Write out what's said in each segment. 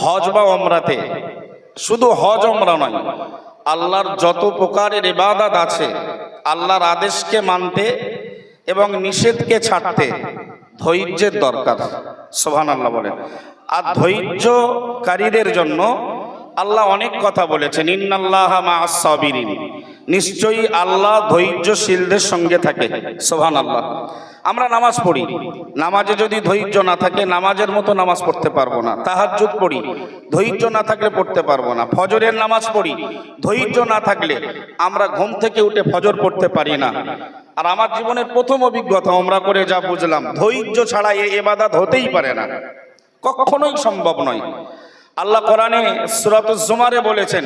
হজ বা অমরাতে শুধু হজ অমরা নয়, আল্লাহর যত প্রকারের ইবাদত আছে, আল্লাহর আদেশকে মানতে এবং নিষেধকে ছাড়তে ধৈর্যের দরকার সোহান আল্লাহ বলেন। আর ধৈর্যকারীদের জন্য আল্লাহ অনেক কথা বলেছেন, ইন্নাল্লাহ মা সাবিরিন। নিশ্চয়ই আল্লাহ ধৈর্যশীলদের সঙ্গে থাকে। সোহান আল্লাহ আমরা নামাজ পড়ি। নামাজে যদি ধৈর্য না থাকে, নামাজের মতো নামাজ পড়তে পারব না। তাহাজ্জুদ পড়ি। ধৈর্য না থাকলে পড়তে পারব না। ফজরের নামাজ পড়ি। ধৈর্য না থাকলে আমরা ঘুম থেকে উঠে ফজর পড়তে পারি না। আর আমার জীবনের প্রথম অভিজ্ঞতা আমরা করে যা বুঝলাম, ধৈর্য ছাড়া এ এবাদাত হতেই পারে না। কখনোই সম্ভব নয়। আল্লাহ কোরআনে সূরাতুজ জুমারে বলেছেন,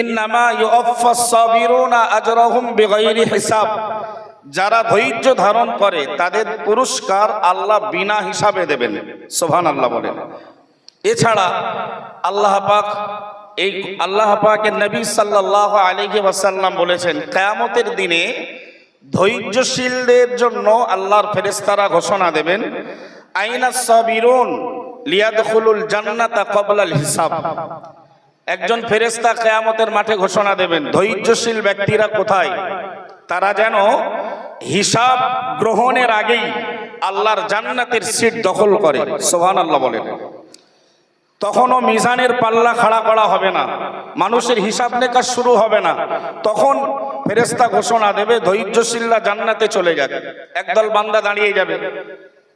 ইন্নামা ইউফাস সাবিরুনা আজরাহুম বিগাইরি হিসাব। যারা ধৈর্য ধারণ করে, তাদের পুরস্কার আল্লাহ বিনা হিসাবে দেবেন। সোভান আল্লাহ বলেন। এছাড়া আল্লাহ পাক এই আল্লাহ পাকের নবী সাল্লাহ আলাইহি ওয়াসাল্লাম বলেছেন, কেয়ামতের দিনে ধৈর্যশীলদের জন্য আল্লাহর ফেরেশতারা ঘোষণা দেবেন আইনা সাবিরুন লিয়াদখুলুল জান্নাতা ক্বাবলাল হিসাব। একজন ফেরেশতা কেয়ামতের মাঠে ঘোষণা দেবেন, ধৈর্যশীল ব্যক্তিরা কোথায়? তারা যেন হিসাব গ্রহণের আগেই আল্লাহর জান্নাতের সিট দখল করে। সোহান আল্লাহ বলেন। তখনও মিজানের পাল্লা খাড়া করা হবে না, মানুষের হিসাব নিকাশ শুরু হবে না। তখন ফেরেস্তা ঘোষণা দেবে, ধৈর্যশীলরা জান্নাতে চলে যাবে, একদল বান্দা দাঁড়িয়ে যাবে।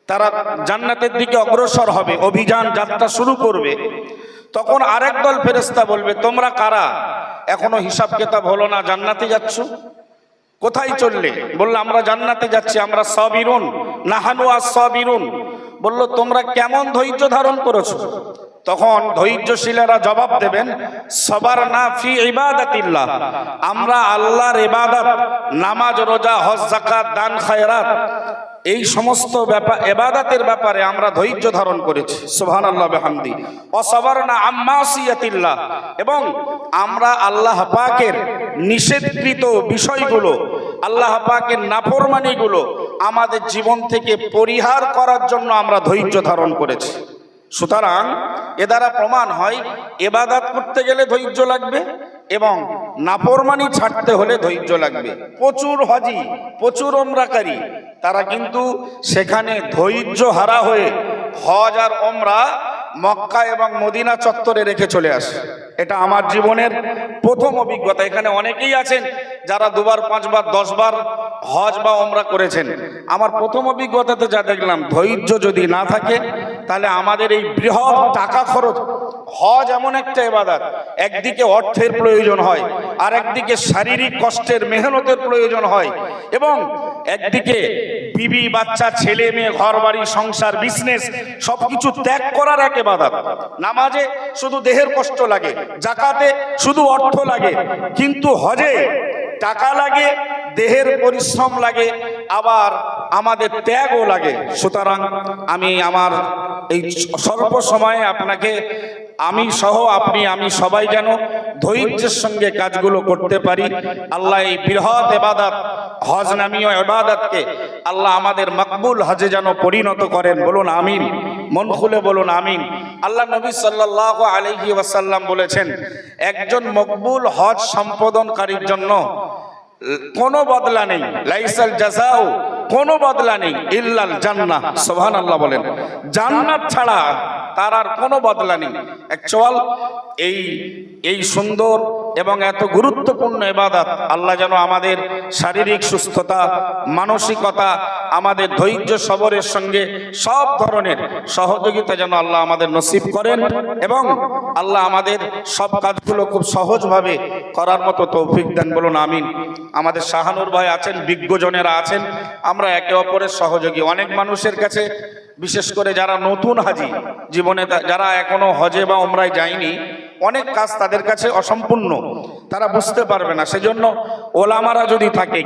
তারা জান্নাতের দিকে অগ্রসর হবে, অভিযান যাত্রা শুরু করবে। তখন আরেক দল ফেরেস্তা বলবে, তোমরা কারা? এখনও হিসাব কেতাব হলো না, জান্নাতে যাচ্ছ? কোথায় চললে? বলল, আমরা জান্নাতে যাচ্ছি, আমরা সবিরুন, নাহানু আর সবিরুন বলল, তোমরা কেমন ধৈর্য ধারণ করেছ? তখন ধৈর্যশীলেরা জবাব দেবেন, সবার না ফি ইবাদাতিল্লাহ। আমরা আল্লাহর ইবাদত, নামাজ, রোজা, হজ জাকাত দান, খায়রাত এই সমস্ত ব্যাপার এবাদাতের ব্যাপারে আমরা ধৈর্য ধারণ করেছি। সুবহান আল্লাহ বেহামদি। অসবার না আম্মাসিয়াতিল্লাহ। এবং আমরা আল্লাহ পাকের নিষেধকৃত বিষয়গুলো, আল্লাহ পাকের নাফরমানিগুলো আমাদের জীবন থেকে পরিহার করার জন্য আমরা ধৈর্য ধারণ করেছি। সুতরাং এ দ্বারা প্রমাণ হয়, এবাদাত করতে গেলে ধৈর্য লাগবে এবং নাফরমানি ছাড়তে হলে ধৈর্য লাগবে। প্রচুর হজি, প্রচুর ওমরাকারী তারা কিন্তু সেখানে ধৈর্য হারা হয়ে হজ আর ওমরা মক্কা এবং মদিনা চত্বরে রেখে চলে আসে। এটা আমার জীবনের প্রথম অভিজ্ঞতা। এখানে অনেকেই আছেন যারা দুবার, পাঁচবার, দশবার হজ বা ওমরা করেছেন। আমার প্রথম অভিজ্ঞতাতে যা দেখলাম, ধৈর্য যদি না থাকে, তাহলে আমাদের এই বৃহৎ টাকা খরচ হজ এমন একটা এবাদাত একদিকে অর্থের প্রয়োজন হয় আর একদিকে শারীরিক কষ্টের, মেহনতের প্রয়োজন হয় এবং একদিকে বিবি, বাচ্চা, ছেলে, মেয়ে ঘর বাড়ি সংসার বিজনেস সবকিছু ত্যাগ করার এক এবাদাত নামাজে শুধু দেহের কষ্ট লাগে, জাকাতে শুধু অর্থ লাগে, কিন্তু হজে টাকা লাগে, দেহের পরিশ্রম লাগে, আবার আমাদের ত্যাগও লাগে। সুতরাং আমি আমার এই স্বল্প সময়ে আপনাকে আমি সহ আপনি, আমি সবাই যেন ধৈর্যের সঙ্গে কাজগুলো করতে পারি। আল্লাহ এই বৃহৎ এবাদাত, হজ নামীয় এবাদাতকে আল্লাহ আমাদের মকবুল হজে যেন পরিণত করেন। বলুন আমিন। মন খুলে বলুন আমিন। আল্লাহ নবী সাল্লাহ আলহি ওয়াসাল্লাম বলেছেন, একজন মকবুল হজ সম্পাদনকারীর জন্য কোনো বদলা নেই। লাইসাল জাজাও কোনো বদলা নেই। ইল্লাল জান্নাহ, সুবহানাল্লাহ বলেন। জান্নাত ছাড়া তার আর কোনো বদলা নেই। অ্যাকচুয়াল এই এই সুন্দর এবং এত গুরুত্বপূর্ণ এবাদাত আল্লাহ যেন আমাদের শারীরিক সুস্থতা, মানসিকতা, আমাদের ধৈর্য সবরের সঙ্গে সব ধরনের সহযোগিতা যেন আল্লাহ আমাদের নসিব করেন এবং আল্লাহ আমাদের সব কাজগুলো খুব সহজভাবে করার মতো তৌফিক দেন বলুন, আমিন। আমাদের শাহানুর ভাই আছেন, বিজ্ঞজনেরা আছেন। আমরা একে অপরের সহযোগী। অনেক মানুষের কাছে, বিশেষ করে যারা নতুন হাজি জীবনে যারা এখনও হজে বা ওমরায় যায়নি, অনেক কাজ তাদের কাছে অসম্পূর্ণ। তারা বুঝতে পারবে না। সেজন্য ওলামারা যদি থাকে,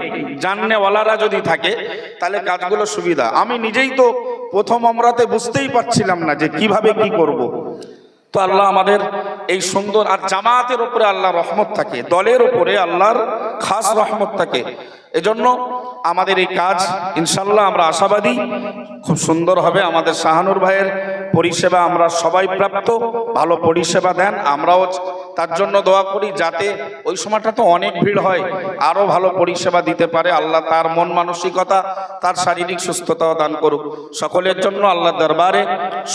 জাননেওয়ালারা যদি থাকে, তাহলে কাজগুলো সুবিধা। আমি নিজেই তো প্রথম অমরাতে বুঝতেই পারছিলাম না যে কীভাবে কি করব। তো আল্লাহ আমাদের এই সুন্দর, আর জামাতের উপরে আল্লাহ রহমত থাকে। দলের উপরে আল্লাহর খাস রহমত থাকে। এজন্য আমাদের এই কাজ ইনশাল্লাহ আমরা আশাবাদী। খুব সুন্দর হবে আমাদের শাহানুর ভাইয়ের পরিষেবা, আমরা সবাই প্রাপ্ত, ভালো পরিষেবা দেন, আমরাও তার জন্য দোয়া করি যাতে ওই সময়টা তো অনেক ভিড় হয়, আরও ভালো পরিষেবা দিতে পারে, আল্লাহ তার মন মানসিকতা, তার শারীরিক সুস্থতাও দান করুক। সকলের জন্য আল্লাহ দরবারে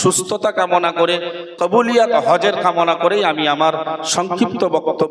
সুস্থতা কামনা করে, কবুলিয়াত হজের কামনা করেই আমি আমার সংক্ষিপ্ত বক্তব্য